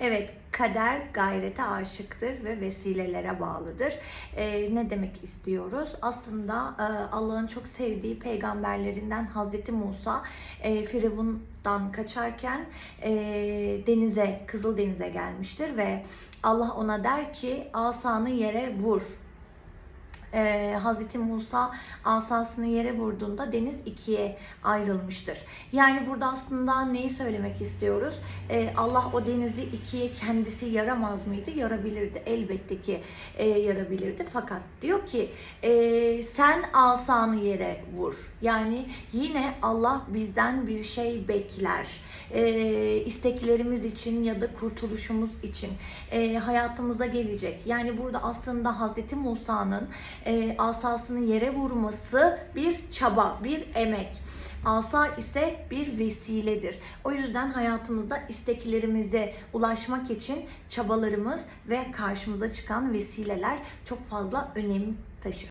Evet, kader gayrete aşıktır ve vesilelere bağlıdır. Ee, ne demek istiyoruz? Aslında e, Allah'ın çok sevdiği peygamberlerinden Hazreti Musa e, Firavun'dan kaçarken e, denize, Kızıldeniz'e gelmiştir ve Allah ona der ki asanı yere vur. Ee, Hazreti Musa asasını yere vurduğunda deniz ikiye ayrılmıştır. Yani burada aslında neyi söylemek istiyoruz? Ee, Allah o denizi ikiye kendisi yaramaz mıydı? Yarabilirdi. Elbette ki e, yarabilirdi. Fakat diyor ki e, sen asanı yere vur. Yani yine Allah bizden bir şey bekler. E, isteklerimiz için ya da kurtuluşumuz için e, hayatımıza gelecek. Yani burada aslında Hazreti Musa'nın e, asasını yere vurması bir çaba, bir emek. Asa ise bir vesiledir. O yüzden hayatımızda isteklerimize ulaşmak için çabalarımız ve karşımıza çıkan vesileler çok fazla önem taşır.